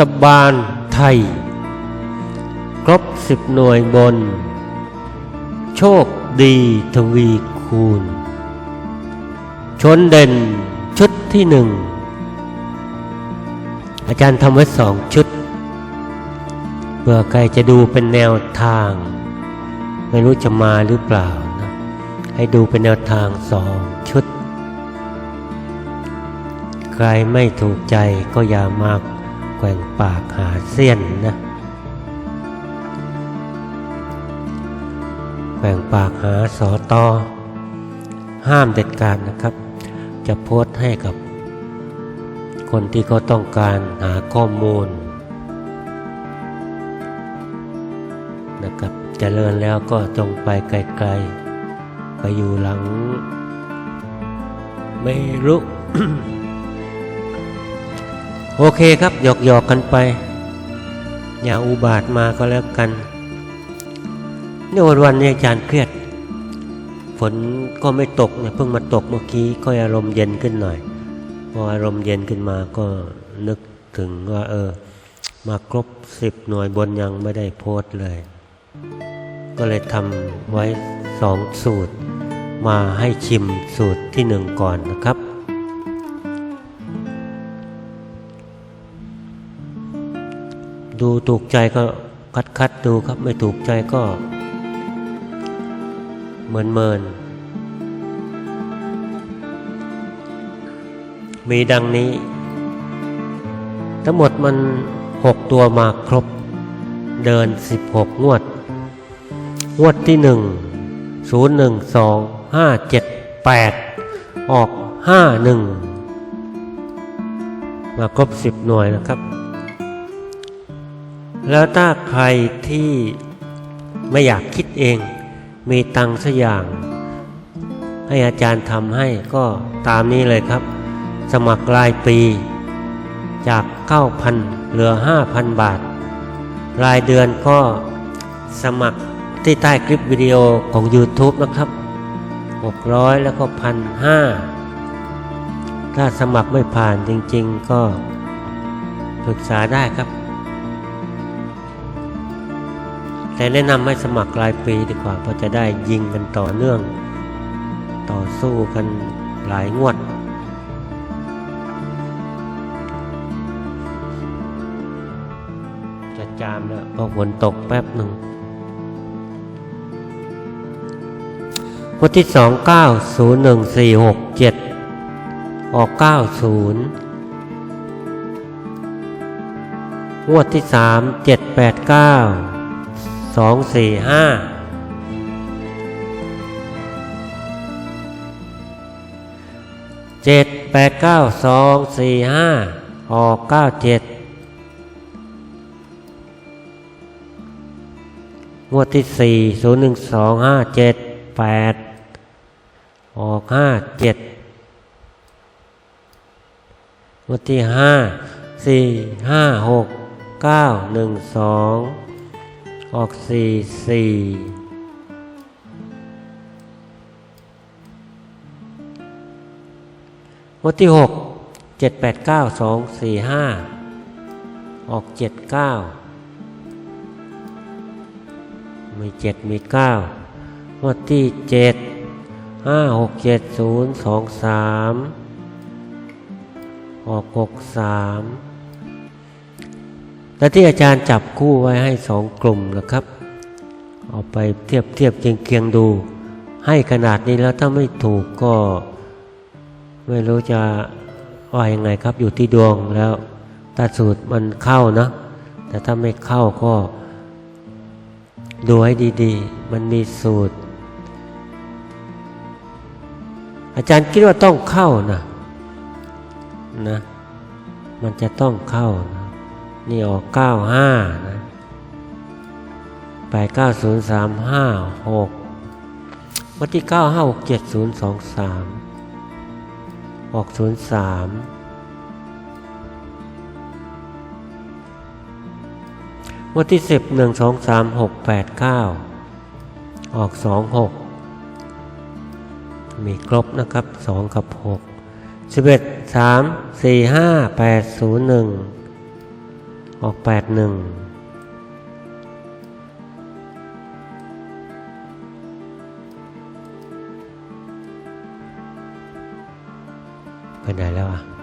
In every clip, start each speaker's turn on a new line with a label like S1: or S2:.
S1: ฐบาลไทย ครบสิบหน่วยบน โชคดีทวีคูณ ชนเด่นชุดที่หนึ่ง อาจารย์ทำไว้สองชุด เพื่อใครจะดูเป็นแนวทาง ไม่รู้จะมาหรือเปล่านะให้ดูเป็นแนวทางสองชุด ใครไม่ถูกใจก็อย่ามาก แกว่งปากหาเสี้ยนนะแกว่งปากหาสอตอห้ามเด็ดขาดนะครับ จะโพสต์ให้กับ คนที่เขาต้องการหาข้อมูลนะครับจเจริญแล้วก็จงไปไกลๆ ไปอยู่หลัง ไม่รู้ โอเคครับหยอกหยอกกันไป อย่าอุบาทมาก็แล้วกันนี่วันวันนี้อาจารย์เครียด ฝนก็ไม่ตกเนี่ยเพิ่งมาตกเมื่อกี้ก็อารมณ์เย็นขึ้นหน่อยพออารมณ์เย็นขึ้นมาก็นึกถึงว่า เออ มาครบสิบหน่วยบนยังไม่ได้โพสเลย ก็เลยทำไว้สองสูตร มาให้ชิมสูตรที่หนึ่งก่อนนะครับ ดูถูกใจก็คัดคัดดูครับ ไม่ถูกใจก็เมินเมินมีดังนี้ ทั้งหมดมันหกตัวมาครบ เดินสิบหกงวด งวดที่หนึ่งศูนย์หนึ่งสองห้าเจ็ดแปดออกห้าหนึ่งมาครบสิบหน่วยนะครับ แล้วถ้าใครที่ไม่อยากคิดเอง มีตังค์สักอย่าง ให้อาจารย์ทำให้ก็ตามนี้เลยครับ สมัครรายปี จาก 9,000 เหลือ 5,000 บาท รายเดือนก็สมัครที่ใต้คลิปวิดีโอของ YouTube นะครับ 600 แล้วก็ 1,500 ถ้าสมัครไม่ผ่านจริง ๆ ก็ปรึกษาได้ครับ แต่แนะนำให้สมัครรายปีดีกว่า เพราะจะได้ยิงกันต่อเนื่อง ต่อสู้กันหลายงวด จะจามแล้วพอฝนตกแป๊บหนึ่งวันที่สองเก้าศูนย์หนึ่งสี่หกเจ็ดออกเก้าศูนย์งวดที่สามเจ็ดแปดเก้า สองสี่ห้าเจ็ดแปดเก้าสองสี่ห้าออกเก้าเจ็ดงวดที่สี่ศูนย์หนึ่งสองห้าเจ็ดแปดออกห้าเจ็ดงวดที่ห้าสี่ห้าหกเก้าหนึ่งสอง ออกสี่สี่วดที่หกเจ็ดแปดเก้าสองสี่ห้าออกเจ็ดเก้ามีเจ็ดมีเก้างวดที่เจ็ดห้าหกเจ็ดศูนย์สองสามออกหกสาม และที่อาจารย์จับคู่ไว้ให้สองกลุ่มนะครับ เอาไปเทียบเทียบเคียงเคียงดู ให้ขนาดนี้แล้วถ้าไม่ถูกก็ ไม่รู้จะว่ายังไงครับอยู่ที่ดวงแล้วถ้าสูตรมันเข้านะแต่ถ้าไม่เข้าก็ดูให้ดีๆ มันมีสูตร อาจารย์คิดว่าต้องเข้านะนะ มันจะต้องเข้านะ นี่ออก 95 นะไป 90356 วันที่ 9567023 ออก 03 วันที่ 10 123689 ออก 26 มีครบนะครับ 2 กับ 6 11 3 4 5 8 0 1 ออกแปดหนึ่งไปไหนแล้วอะ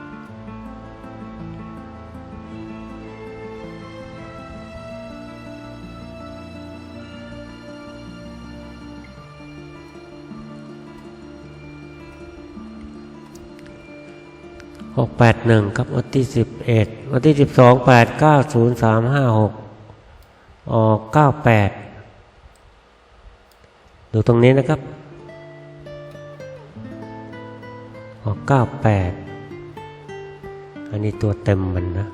S1: หกแปดหนึ่งครับวันที่สิบเอ็ดวันที่สิบสองแปดเก้าศูนย์สามห้าหกออกเก้าแปดดูตรงนี้นะครับ ออกเก้าแปดอันนี้ตัวเต็มมันนะ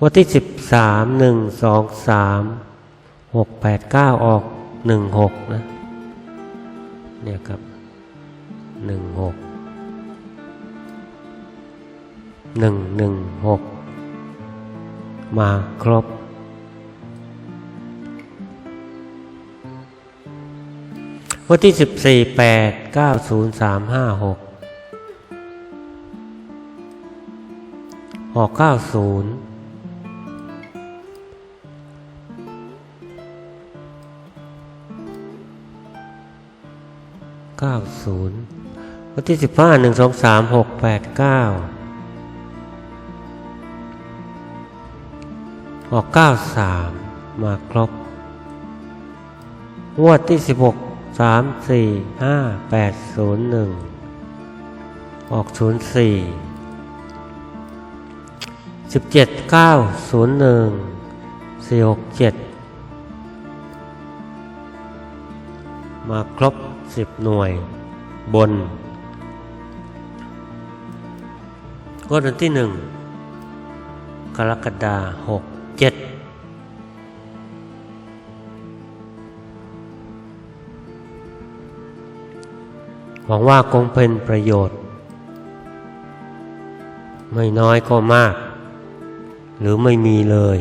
S1: วันที่สิบสามหนึ่งสองสามหกแปดเก้าออกหนึ่งหกนะ เนี่ยครับหนึ่งหก หนึ่งหนึ่งหกมาครบ วันที่สิบสี่แปดเก้าศูนย์สามห้าหกออกเก้าศูนย์เก้าศูนย์วันที่สิบห้าหนึ่งสองสามหกแปดเก้า ออกเก้าสามมาครบ งวดที่สิบหกสามสี่ห้าแปดศูนย์หนึ่งออกศูนย์สี่สิบเจ็ดเก้าศูนย์หนึ่งสี่หกเจ็ดมาครบสิบหน่วย บนงวดวันที่หนึ่งกรกฎาหก หวังว่าคงเป็นประโยชน์ ไม่น้อยก็มาก หรือไม่มีเลย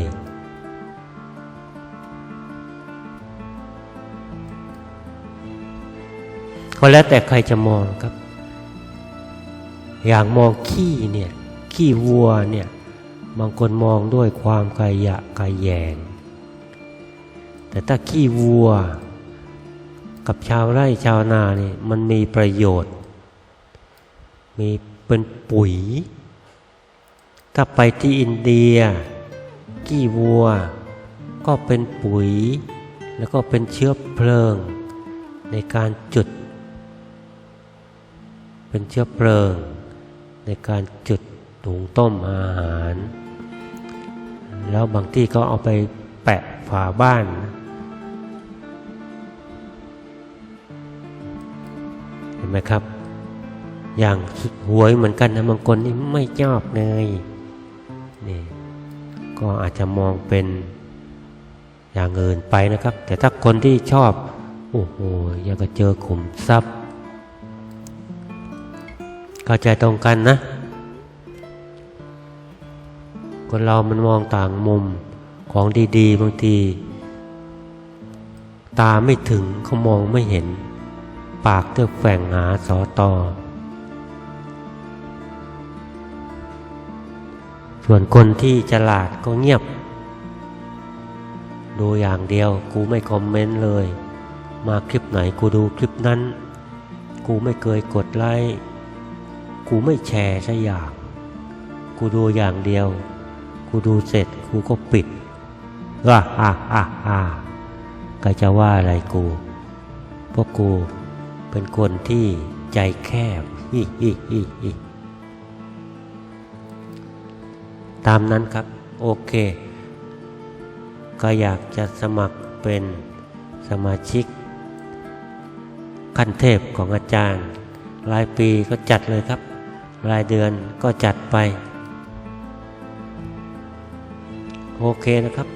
S1: ก็แล้วแต่ใครจะมองครับ อย่างมองขี้เนี่ย ขี้วัวเนี่ย บางคนมองด้วยความกายะกายแยง แต่ถ้าขี้วัว กับชาวไร่ชาวนาเนี่ยมันมีประโยชน์ มีเป็นปุ๋ย ถ้าไปที่อินเดียขี้วัว ก็เป็นปุ๋ย แล้วก็เป็นเชื้อเพลิง ในการจุด เป็นเชื้อเพลิง ในการจุดถุงต้มอาหาร แล้วบางที่ก็เอาไปแปะฝาบ้านนะ ไหมครับ อย่างหวยเหมือนกันนะบางคนนี่ไม่ชอบเลยนี่ก็อาจจะมองเป็นอย่างอื่นไปนะครับ แต่ถ้าคนที่ชอบ โอ้โหอยากจะเจอขุมทรัพย์ เข้าใจตรงกันนะ คนเรามันมองต่างมุมของดี ๆ บางที ตาไม่ถึงเขามองไม่เห็น ปากเทือกแฝงหาสอตอส่วนคนที่ฉลาดก็เงียบ ดูอย่างเดียวกูไม่คอมเมนต์เลย มาคลิปไหนกูดูคลิปนั้น กูไม่เคยกดไลค์กูไม่แชร์สักอย่าง กูดูอย่างเดียว กูดูเสร็จกูก็ปิดว่าอ่าอ่าอ่าก็จะว่าอะไรกูเพราะกู เป็นคนที่ใจแคบฮิฮิฮิฮิตามนั้นครับ โอเค ก็อยากจะสมัครเป็นสมาชิก ขั้นเทพของอาจารย์ รายปีก็จัดเลยครับ รายเดือนก็จัดไป โอเคนะครับ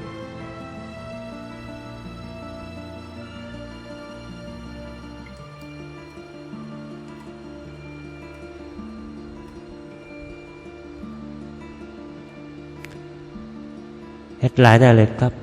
S1: แอดไลน์ได้เลยครับ